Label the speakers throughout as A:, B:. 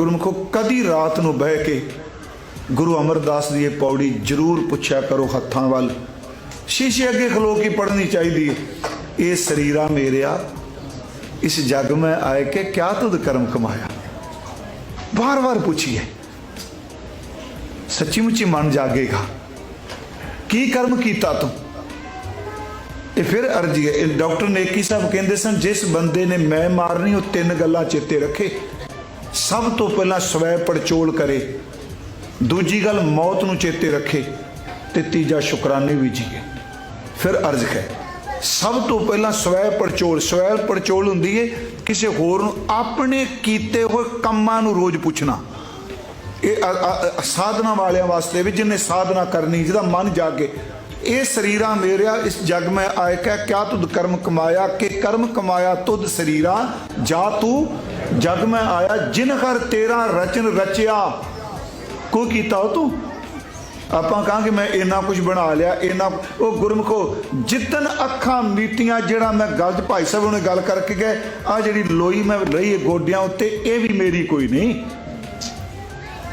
A: ਗੁਰਮੁਖੋ, ਕਦੀ ਰਾਤ ਨੂੰ ਬਹਿ ਕੇ ਗੁਰੂ ਅਮਰਦਾਸ ਦੀ ਇਹ ਪੌੜੀ ਜ਼ਰੂਰ ਪੁੱਛਿਆ ਕਰੋ ਹੱਥਾਂ ਵੱਲ। ਸ਼ੀਸ਼ੇ ਅੱਗੇ ਖਲੋ ਕੇ ਪੜਨੀ ਚਾਹੀਦੀ ਹੈ ਇਹ ਸਰੀਰਾ ਮੇਰਿਆ ਇਸ ਜਗ ਮੈਂ ਆਏ ਕੇ ਕਿਆ ਤੁਧ ਕਰਮ ਕਮਾਇਆ? ਬਾਰ-ਬਾਰ ਪੁੱਛੀਏ ਸੱਚੀ ਮੁੱਚੀ ਮਨ ਜਾਗੇਗਾ। ਕੀ ਕਰਮ ਕੀਤਾ ਤੂੰ? ਤੇ ਫਿਰ ਅਰਜੀ ਡਾਕਟਰ ਨੇਕੀ ਸਾਹਿਬ ਕਹਿੰਦੇ ਸਨ, ਜਿਸ ਬੰਦੇ ਨੇ ਮੈਂ ਮਾਰਨੀ, ਉਹ ਤਿੰਨ ਗੱਲਾਂ ਚੇਤੇ ਰੱਖੇ। ਸਭ ਤੋਂ ਪਹਿਲਾਂ ਸਵੈ ਪੜਚੋਲ ਕਰੇ, ਦੂਜੀ ਗੱਲ ਮੌਤ ਨੂੰ ਚੇਤੇ ਰੱਖੇ ਤੇ ਤੀਜਾ ਸ਼ੁਕਰਾਨੇ ਵੀ ਜੀਏ। ਫਿਰ ਅਰਜ਼ ਹੈ, ਸਭ ਤੋਂ ਪਹਿਲਾਂ ਸਵੈ ਪੜਚੋਲ ਸਵੈ ਪੜਚੋਲ ਹੁੰਦੀ ਹੈ ਕਿਸੇ ਹੋਰ ਨੂੰ ਆਪਣੇ ਕੀਤੇ ਹੋਏ ਕੰਮਾਂ ਨੂੰ ਰੋਜ਼ ਪੁੱਛਣਾ। ਇਹ ਅ- ਸਾਧਨਾ ਵਾਲਿਆਂ ਵਾਸਤੇ ਵੀ ਜਿਨੇ ਸਾਧਨਾ ਕਰਨੀ, ਜਿਹਦਾ ਮਨ ਜਾਗੇ, ਇਹ ਸਰੀਰਾ ਮੇਰਿਆ, ਇਸ ਜਗ ਮੈਂ ਆਇ ਕੈ ਕਿਆ ਤੁਧ ਕਰਮ ਕਮਾਇਆ, ਕਿ ਕਰਮ ਕਮਾਇਆ ਤੁਧ ਸਰੀਰਾ, ਜਾ ਤੂੰ ਜਗ ਮੈਂ ਆਇਆ, ਜਿਨ ਹਰ ਤੇਰਾ ਰਚਨ ਰਚਿਆ, ਕੋ ਕੀਤਾ ਉਹ ਤੂੰ? ਆਪਾਂ ਕਹਾਂਗੇ ਮੈਂ ਇੰਨਾ ਕੁਝ ਬਣਾ ਲਿਆ, ਇੰਨਾ, ਉਹ ਗੁਰਮਖੋ, ਜਿੱਤਨ ਅੱਖਾਂ ਮੀਟੀਆਂ ਜਿਹੜਾ ਮੈਂ ਗੱਲ ਭਾਈ ਸਾਹਿਬ ਉਹਨੇ ਗੱਲ ਕਰਕੇ ਗਏ ਆ ਜਿਹੜੀ ਲੋਈ ਮੈਂ ਰਹੀ ਗੋਡਿਆਂ ਉੱਤੇ, ਇਹ ਵੀ ਮੇਰੀ ਕੋਈ ਨਹੀਂ।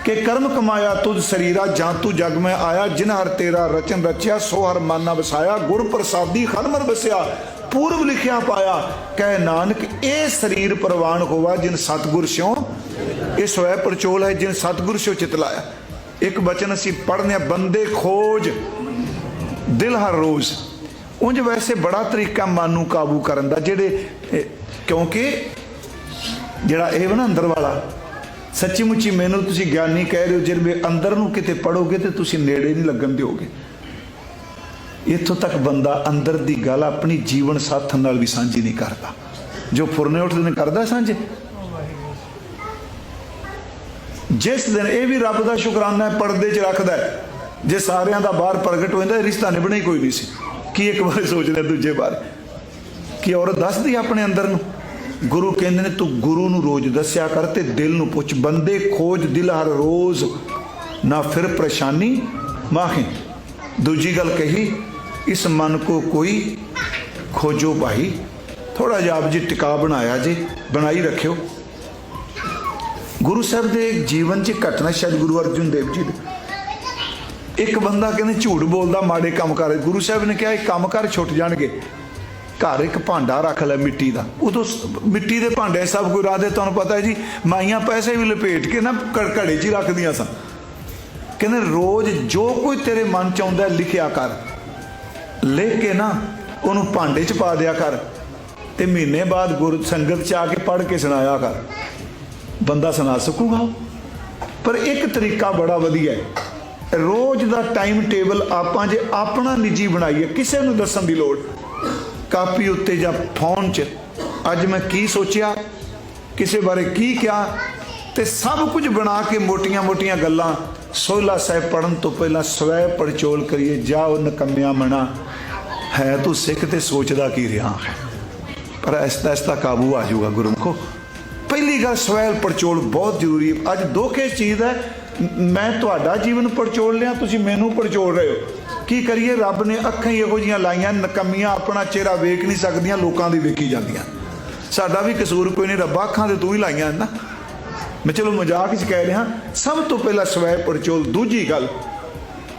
A: ਕਿ ਕਰਮ ਕਮਾਇਆ ਤੁਧ ਸਰੀਰਾ, ਜਾਂ ਤੂੰ ਜਗ ਮੈਂ ਆਇਆ, ਜਿਨ ਹਰ ਤੇਰਾ ਰਚਨ ਰਚਿਆ, ਸੋ ਹਰ ਮਾਨਾ ਵਸਾਇਆ ਗੁਰ ਪ੍ਰਸਾਦੀ ਖਨਮਰ ਵਸਿਆ। ਪੂਰਬ ਲਿਖਿਆ ਪਾਇਆ, ਕਹਿ ਨਾਨਕ, ਇਹ ਸਰੀਰ ਪ੍ਰਵਾਨ ਹੋਵਾ ਜਿਨ ਸਤਗੁਰ ਸਿਓ ਇਹ ਸਵੈ ਪਰਚੋਲ ਹੈ ਜਿਨ ਸਤਗੁਰ ਸਿਓ ਚਿਤ ਲਾਇਆ। ਇੱਕ ਬਚਨ ਅਸੀਂ ਪੜ੍ਹਨੇ ਬੰਦੇ ਖੋਜ, ਦਿਲ ਹਰ ਰੋਜ਼। ਉਂਝ ਵੈਸੇ ਬੜਾ ਤਰੀਕਾ ਮਨ ਨੂੰ ਕਾਬੂ ਕਰਨ ਦਾ, ਜਿਹੜੇ ਕਿਉਂਕਿ ਜਿਹੜਾ ਇਹ ਨਾ ਅੰਦਰ ਵਾਲਾ, ਸੱਚੀ ਮੁੱਚੀ ਮੈਨੂੰ ਤੁਸੀਂ ਗਿਆਨੀ ਕਹਿ ਰਹੇ ਹੋ ਜਿਹੜੇ ਅੰਦਰ ਨੂੰ ਕਿਤੇ ਪੜੋਗੇ ਤੇ ਤੁਸੀਂ ਨੇੜੇ ਨਹੀਂ ਲੱਗਣ ਦਿਓਗੇ। ਇੱਥੋਂ ਤੱਕ ਬੰਦਾ ਅੰਦਰ ਦੀ ਗੱਲ ਆਪਣੀ ਜੀਵਨ ਸਾਥਣ ਨਾਲ ਵੀ ਸਾਂਝੀ ਨਹੀਂ ਕਰਦਾ। ਜੋ ਫੁਰਨੇ ਉੱਠਦੇ ਨੇ ਕਰਦਾ ਸਾਂਝੇ। ਜਿਸ ਦਿਨ ਇਹ ਵੀ ਰੱਬ ਦਾ ਸ਼ੁਕਰਾਨਾ ਪਰਦੇ 'ਚ ਰੱਖਦਾ ਜੇ ਸਾਰਿਆਂ ਦਾ ਬਾਹਰ ਪ੍ਰਗਟ ਹੋ ਜਾਂਦਾ ਰਿਸ਼ਤਾ ਨਿਭਣਾ ਹੀ ਕੋਈ ਨਹੀਂ ਸੀ। ਕੀ ਇੱਕ ਵਾਰ ਸੋਚਦਾ ਦੂਜੇ ਬਾਰੇ ਕਿ ਔਰਤ ਦੱਸਦੀ ਆਪਣੇ ਅੰਦਰ ਨੂੰ? ਗੁਰੂ ਕਹਿੰਦੇ ਨੇ, ਤੂੰ ਗੁਰੂ ਨੂੰ ਰੋਜ਼ ਦੱਸਿਆ ਕਰ ਤੇ ਦਿਲ ਨੂੰ ਪੁੱਛ। ਬੰਦੇ ਖੋਜ ਦਿਲ ਹਰ ਰੋਜ਼ ਨਾ ਫਿਰ ਪਰੇਸ਼ਾਨੀ ਮਾਹੀ ਦੂਜੀ ਗੱਲ ਕਹੀ ਇਸ ਮਨ ਕੋ ਕੋਈ ਖੋਜੋ ਭਾਈ। ਥੋੜਾ ਜਿਹਾ ਆਪ ਜੀ ਟਿਕਾ ਬਣਾਇਆ ਜੇ, ਬਣਾਈ ਰੱਖਿਓ। ਗੁਰੂ ਸਾਹਿਬ ਦੇ ਜੀਵਨ 'ਚ ਘਟਨਾ ਸ਼ਾਇਦ ਗੁਰੂ ਅਰਜਨ ਦੇਵ ਜੀ ਦੀ। ਇੱਕ ਬੰਦਾ ਕਹਿੰਦੇ ਝੂਠ ਬੋਲਦਾ, ਮਾੜੇ ਕੰਮ ਕਰ। ਗੁਰੂ ਸਾਹਿਬ ਨੇ ਕਿਹਾ, ਇਹ ਕੰਮ ਕਰ, ਛੁੱਟ ਜਾਣਗੇ। ਘਰ ਇੱਕ ਭਾਂਡਾ ਰੱਖ ਲੈ ਮਿੱਟੀ ਦਾ। ਉਦੋਂ ਸ- ਮਿੱਟੀ ਦੇ ਭਾਂਡੇ ਸਭ ਕੋਈ ਰਾਦੇ ਤੁਹਾਨੂੰ ਪਤਾ ਹੈ ਜੀ, ਮਾਈਆਂ ਪੈਸੇ ਵੀ ਲਪੇਟ ਕੇ ਨਾ ਘ- ਘੜੇ 'ਚ ਹੀ ਰੱਖਦੀਆਂ ਸਨ। ਕਹਿੰਦੇ ਰੋਜ਼ ਜੋ ਕੋਈ ਤੇਰੇ ਮਨ 'ਚ ਆਉਂਦਾ, ਲਿਖਿਆ ਕਰ। ਲਿਖ ਕੇ ਨਾ ਉਹਨੂੰ ਭਾਂਡੇ 'ਚ ਪਾ ਦਿਆ ਕਰ ਤੇ ਮਹੀਨੇ ਬਾਅਦ ਗੁਰ ਸੰਗਤ 'ਚ ਆ ਕੇ ਪੜ੍ਹ ਕੇ ਸੁਣਾਇਆ ਕਰ। ਬੰਦਾ ਸੁਣਾ ਸਕੂਗਾ ਪਰ ਇੱਕ ਤਰੀਕਾ ਬੜਾ ਵਧੀਆ ਹੈ। ਰੋਜ਼ ਦਾ ਟਾਈਮ ਟੇਬਲ ਆਪਾਂ ਜੇ ਆਪਣਾ ਨਿੱਜੀ ਬਣਾਈਏ, ਕਿਸੇ ਨੂੰ ਦੱਸਣ ਦੀ ਲੋੜ। ਕਾਪੀ ਉੱਤੇ ਜਾਂ ਫੋਨ 'ਚ ਅੱਜ ਮੈਂ ਕੀ ਸੋਚਿਆ, ਕਿਸੇ ਬਾਰੇ ਕੀ ਕਿਹਾ ਤੇ ਸਭ ਕੁਝ ਬਣਾ ਕੇ ਮੋਟੀਆਂ-ਮੋਟੀਆਂ ਗੱਲਾਂ ਸੋਹਲਾ ਸਾਹਿਬ ਪੜਨ ਤੋਂ ਪਹਿਲਾਂ ਸਵੈ ਪੜਚੋਲ ਕਰੀਏ, ਜਾ ਉਹ ਨਕਮਿਆ ਮਣਾ ਹੈ ਤੂੰ ਸਿੱਖ ਤੇ ਸੋਚਦਾ ਕੀ ਰਿਹਾ ਹੈ? ਪਰ ਐਸਤਾ ਐਸਤਾ ਕਾਬੂ ਆ ਜਾਊਗਾ ਗੁਰਮਖੋ। ਪਹਿਲੀ ਗੱਲ, ਸਵੈ ਪੜਚੋਲ ਬਹੁਤ ਜ਼ਰੂਰੀ ਹੈ। ਅੱਜ ਦੋਖੇ ਚੀਜ਼ ਹੈ। ਮੈਂ ਤੁਹਾਡਾ ਜੀਵਨ ਪੜਚੋਲ ਲਿਆ, ਤੁਸੀਂ ਮੈਨੂੰ ਪੜਚੋਲ ਰਹੇ ਹੋ। ਕੀ ਕਰੀਏ? ਰੱਬ ਨੇ ਅੱਖਾਂ ਹੀ ਇਹੋ ਜੀਆਂ ਲਾਈਆਂ, ਨਕਮੀਆਂ ਆਪਣਾ ਚਿਹਰਾ ਵੇਖ ਨਹੀਂ ਸਕਦੀਆਂ, ਲੋਕਾਂ ਦੀ ਵੇਖੀ ਜਾਂਦੀਆਂ। ਸਾਡਾ ਵੀ ਕਸੂਰ ਕੋਈ ਨਹੀਂ, ਰੱਬਾ ਅੱਖਾਂ ਤੇ ਤੂੰ ਹੀ ਲਾਈਆਂ ਨਾ। ਮੈਂ ਚਲੋ ਮਜ਼ਾਕ ਵਿੱਚ ਕਹਿ ਰਿਹਾ, ਸਭ ਤੋਂ ਪਹਿਲਾਂ ਸਵੈ ਪੜਚੋਲ ਦੂਜੀ ਗੱਲ,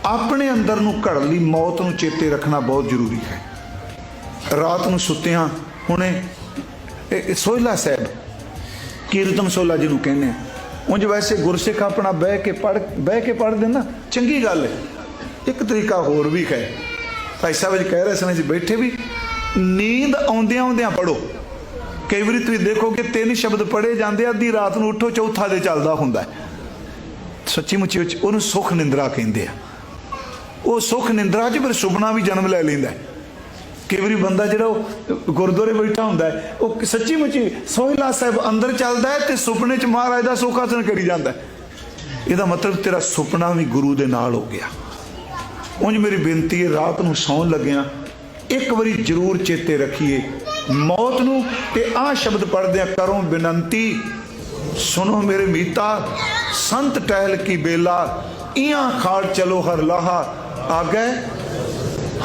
A: ਆਪਣੇ ਅੰਦਰ ਨੂੰ ਘੜਨ ਲਈ ਮੌਤ ਨੂੰ ਚੇਤੇ ਰੱਖਣਾ ਬਹੁਤ ਜ਼ਰੂਰੀ ਹੈ। ਰਾਤ ਨੂੰ ਸੁੱਤਿਆਂ, ਹੁਣੇ, ਇਹ ਇਹ ਸਾਹਿਬ, ਕੀਰਤਨ ਸੋਲਾ ਜਿਹਨੂੰ ਕਹਿੰਦੇ ਆ। ਉਂਝ ਵੈਸੇ ਗੁਰਸਿੱਖ ਆਪਣਾ ਬਹਿ ਕੇ ਪੜ ਬਹਿ ਕੇ ਪੜ੍ਹਦੇ ਨਾ ਚੰਗੀ ਗੱਲ ਹੈ। ਇੱਕ ਤਰੀਕਾ ਹੋਰ ਵੀ ਹੈ। ਭਾਈ ਸਾਹਿਬ ਜੀ ਕਹਿ ਰਹੇ ਸਨ ਜੀ ਬੈਠੇ ਵੀ, ਨੀਂਦ ਆਉਂਦਿਆਂ ਆਉਂਦਿਆਂ ਪੜੋ ਕਈ ਵਾਰੀ ਤੁਸੀਂ ਦੇਖੋਗੇ ਤਿੰਨ ਸ਼ਬਦ ਪੜੇ ਜਾਂਦੇ ਆ, ਅੱਧੀ ਰਾਤ ਨੂੰ ਉੱਠੋ ਚੌਥਾ ਦੇ ਚੱਲਦਾ ਹੁੰਦਾ ਸੱਚੀ ਮੁੱਚੀ ਵਿੱਚ ਉਹਨੂੰ ਸੁਖ ਨਿੰਦਰਾ ਕਹਿੰਦੇ ਆ। ਉਹ ਸੁਖ ਨਿੰਦਰਾ 'ਚ ਫਿਰ ਸੁਪਨਾ ਵੀ ਜਨਮ ਲੈ ਲੈਂਦਾ ਕਈ ਵਾਰੀ ਬੰਦਾ ਜਿਹੜਾ ਉਹ ਗੁਰਦੁਆਰੇ ਬੈਠਾ ਹੁੰਦਾ ਉਹ ਸੱਚੀ ਮੁੱਚੀ ਸੋਹਿਲਾ ਸਾਹਿਬ ਅੰਦਰ ਚੱਲਦਾ ਹੈ ਤੇ ਸੁਪਨੇ 'ਚ ਮਹਾਰਾਜ ਦਾ ਸੁਖਾਸਨ ਕਰੀ ਜਾਂਦਾ ਇਹਦਾ ਮਤਲਬ ਤੇਰਾ ਸੁਪਨਾ ਵੀ ਗੁਰੂ ਦੇ ਨਾਲ ਹੋ ਗਿਆ। ਉਂਝ ਮੇਰੀ ਬੇਨਤੀ ਹੈ ਰਾਤ ਨੂੰ ਸੌਣ ਲੱਗਿਆਂ ਇੱਕ ਵਾਰੀ ਜ਼ਰੂਰ ਚੇਤੇ ਰੱਖੀਏ ਮੌਤ ਨੂੰ ਤੇ ਆਹ ਸ਼ਬਦ ਪੜ੍ਹਦਿਆਂ ਕਰੋ ਬੇਨੰਤੀ ਸੁਨੋ ਮੇਰੇ ਮੀਤਾ, ਸੰਤ ਟਹਿਲ ਕੀ ਬੇਲਾ ਇਆਂ ਖਾੜ ਚਲੋ ਹਰ ਲਾਹਾ। ਆਗੇ?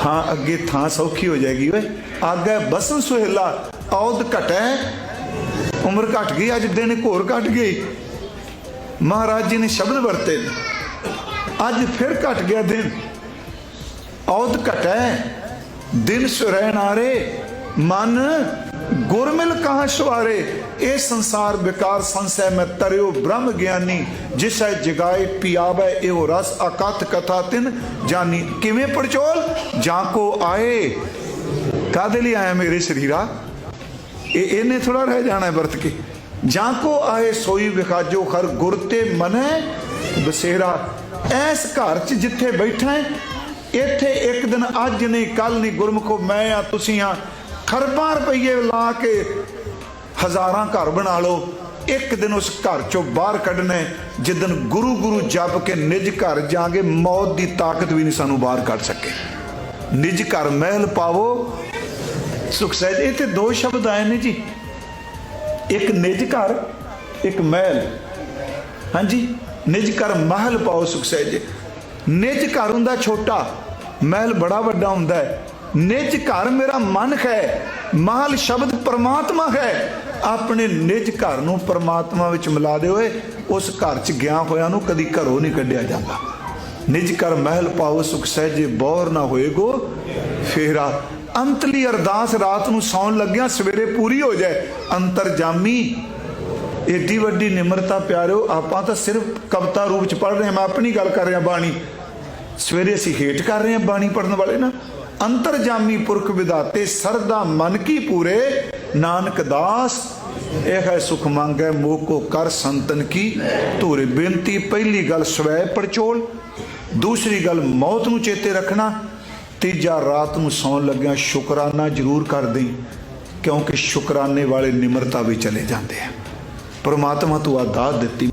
A: ਹਾਂ, ਅੱਗੇ ਥਾਂ ਸੌਖੀ ਹੋ ਜਾਏਗੀ ਓਏ। ਆਗੇ ਬਸਨ ਸੁਹੇਲਾ, ਔਦ ਘਟੈ। ਉਮਰ ਘਟ ਗਈ, ਅੱਜ ਦਿਨ ਘੋਰ ਘਟ ਗਈ। ਮਹਾਰਾਜ ਜੀ ਨੇ ਸ਼ਬਦ ਵਰਤੇ। ਅੱਜ ਫਿਰ ਘਟ ਗਿਆ ਦਿਨ। ਔਦ ਘਟੈ, ਦਿਨ ਸੁਰੈ ਨਾਰੇ। ਮਨ ਗੁਰਮਿਲ ਕਹਾਂ ਸਵਾਰੇ? ਇਹ ਸੰਸਾਰ ਵਿਕਾਰ ਸੰਸੈ ਮੈਂ ਤਰਿਓ ਬ੍ਰਹਮ ਗਿਆਨੀ। ਜਿਸੈ ਜਗਾਏ ਪਿਆਵੈ, ਇਹੋ ਰਸ ਅਕਥ ਕਥਾ ਤਿਨ। ਜਾਨੀ ਕਿਵੇਂ ਪਰਚੋਲ ਜਾਂ ਕੋ ਆਏ? ਕਾਦੇ ਲਈ ਆਇਆ ਮੇਰੇ ਸਰੀਰਾ? ਇਹ ਇਹਨੇ ਥੋੜਾ ਰਹਿ ਜਾਣਾ ਵਰਤ ਕੇ। ਜਾਂ ਕੋ ਆਏ ਸੋਈ ਵਿਖਾਜੋ, ਹਰ ਗੁਰ ਤੇ ਮਨੈ ਬਸੇਰਾ। ਐਸ ਘਰ ਚ ਜਿੱਥੇ ਬੈਠਾ ਹੈ, ਇੱਥੇ ਇੱਕ ਦਿਨ ਅੱਜ ਨਹੀਂ ਕੱਲ ਨਹੀਂ, ਗੁਰਮਖੋ ਮੈਂ ਆ, ਤੁਸੀਂ ਆ। ਖਰਬਾਂ ਰੁਪਈਏ ਲਾ ਕੇ ਹਜ਼ਾਰਾਂ ਘਰ ਬਣਾ ਲਓ। ਇੱਕ ਦਿਨ ਉਸ ਘਰ ਚੋਂ ਬਾਹਰ ਕੱਢਣਾ ਹੈ, ਜਿੱਦਨ ਗੁਰੂ ਗੁਰੂ ਜਪ ਕੇ ਨਿਜ ਘਰ ਜਾਗੇ ਮੌਤ ਦੀ ਤਾਕਤ ਵੀ ਨਹੀਂ ਸਾਨੂੰ ਬਾਹਰ ਕੱਢ ਸਕੇ। ਨਿਜ ਘਰ ਮਹਿਲ ਪਾਵੋ। ਸੁਖ ਸਹਿਜ ਇਹ ਤੇ ਦੋ ਸ਼ਬਦ ਆਏ ਨੇ ਜੀ। ਇੱਕ ਨਿਜ ਘਰ ਇੱਕ ਮਹਿਲ। ਹਾਂਜੀ ਨਿਜ ਘਰ ਮਹਿਲ ਪਾਓ ਸੁਖ ਸਹਿਜ ਨਿਜ ਘਰ ਹੁੰਦਾ ਛੋਟਾ ਮਹਿਲ ਬੜਾ ਵੱਡਾ ਹੁੰਦਾ ਹੈ। ਨਿਜ ਘਰ ਮੇਰਾ ਮਨ ਹੈ, ਮਹਿਲ ਸ਼ਬਦ ਪਰਮਾਤਮਾ ਹੈ। ਆਪਣੇ ਨਿਜ ਘਰ ਨੂੰ ਪਰਮਾਤਮਾ ਵਿੱਚ ਮਿਲਾ ਦੇ ਓਏ ਉਸ ਘਰ ਚ ਗਿਆ ਹੋਇਆ ਨੂੰ ਕਦੀ ਘਰੋਂ ਨਹੀਂ ਕੱਢਿਆ ਜਾਂਦਾ। ਨਿਜ ਕਰ ਮਹਿਲ ਪਾਓ, ਸੁਖ ਸਹਿਜੇ ਬੌਰ ਨਾ ਹੋਏਗੋ। ਫੇਰਾ, ਅੰਤਲੀ ਅਰਦਾਸ ਰਾਤ ਨੂੰ ਸੌਣ ਲੱਗਿਆ ਸਵੇਰੇ ਪੂਰੀ ਹੋ ਜਾਏ। ਅੰਤਰਜਾਮੀ ਏਡੀ ਵੱਡੀ ਨਿਮਰਤਾ ਪਿਆਰਿਓ, ਆਪਾਂ ਤਾਂ ਸਿਰਫ ਕਵਿਤਾ ਰੂਪ ਚ ਪੜ ਰਹੇ ਹਾਂ, ਮੈਂ ਆਪਣੀ ਗੱਲ ਕਰ ਰਿਹਾ ਬਾਣੀ। ਸਵੇਰੇ ਅਸੀਂ ਹੇਟ ਕਰ ਰਹੇ ਹਾਂ ਬਾਣੀ ਪੜਨ ਵਾਲੇ ਨਾ। ਅੰਤਰਜਾਮੀ ਪੁਰਖ ਵਿਦਾਤੇ ਸਰਦਾ ਮਨ ਕੀ ਪੂਰੇ, ਨਾਨਕ ਦਾਸ, ਇਹ ਹੈ ਸੁਖ ਮੰਗੈ ਮੋਹ ਕਰ ਸੰਤਨ ਕੀ। ਧੂਰੇ ਬੇਨਤੀ, ਪਹਿਲੀ ਗੱਲ ਸਵੈ ਪਰਚੋਲ ਦੂਸਰੀ ਗੱਲ ਮੌਤ ਨੂੰ ਚੇਤੇ ਰੱਖਣਾ, ਤੀਜਾ ਰਾਤ ਨੂੰ ਸੌਣ ਲੱਗਿਆ ਸ਼ੁਕਰਾਨਾ ਜ਼ਰੂਰ ਕਰ ਦੇਈ, ਕਿਉਂਕਿ ਸ਼ੁਕਰਾਨੇ ਵਾਲੇ ਨਿਮਰਤਾ ਵੀ ਚਲੇ ਜਾਂਦੇ ਆ। ਪਰਮਾਤਮਾ ਤੂੰ ਆ ਦਾਤ ਦਿੱਤੀ